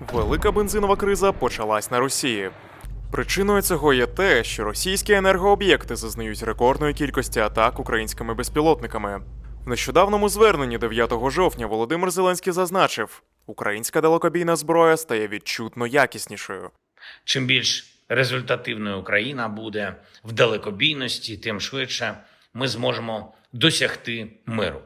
Велика бензинова криза почалась на Росії. Причиною цього є те, що російські енергооб'єкти зазнають рекордної кількості атак українськими безпілотниками. В нещодавному зверненні 9 жовтня Володимир Зеленський зазначив, українська далекобійна зброя стає відчутно якіснішою. Чим більш результативною Україна буде в далекобійності, тим швидше ми зможемо досягти миру.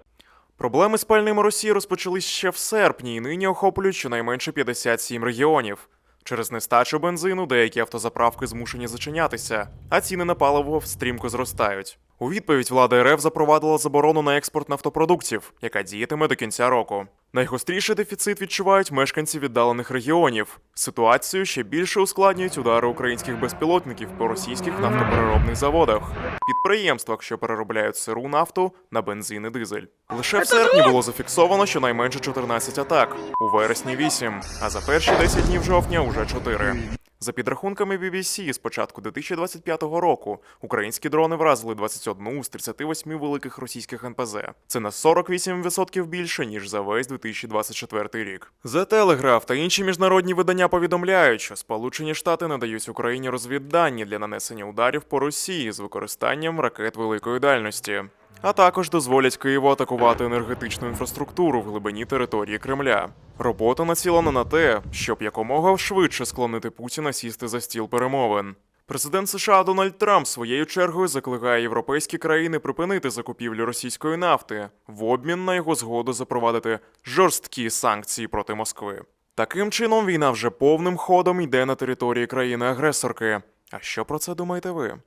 Проблеми з пальними Росії розпочались ще в серпні і нині охоплюють щонайменше 57 регіонів. Через нестачу бензину деякі автозаправки змушені зачинятися, а ціни на паливо стрімко зростають. У відповідь влада РФ запровадила заборону на експорт нафтопродуктів, яка діятиме до кінця року. Найгостріший дефіцит відчувають мешканці віддалених регіонів. Ситуацію ще більше ускладнюють удари українських безпілотників по російських нафтопереробних заводах, підприємствах, що переробляють сиру нафту на бензин і дизель. Лише в серпні було зафіксовано щонайменше 14 атак, у вересні 8, а за перші 10 днів жовтня уже 4. За підрахунками BBC, з початку 2025 року українські дрони вразили 21 з 38 великих російських НПЗ. Це на 48% більше ніж за весь 2024 рік. The Telegraph та інші міжнародні видання повідомляють, що Сполучені Штати надають Україні розвіддані для нанесення ударів по Росії з використанням ракет великої дальності. А також дозволять Києву атакувати енергетичну інфраструктуру в глибині території Кремля. Робота націлена на те, щоб якомога швидше склонити Путіна сісти за стіл перемовин. Президент США Дональд Трамп своєю чергою закликає європейські країни припинити закупівлю російської нафти в обмін на його згоду запровадити жорсткі санкції проти Москви. Таким чином, війна вже повним ходом йде на території країни-агресорки. А що про це думаєте ви?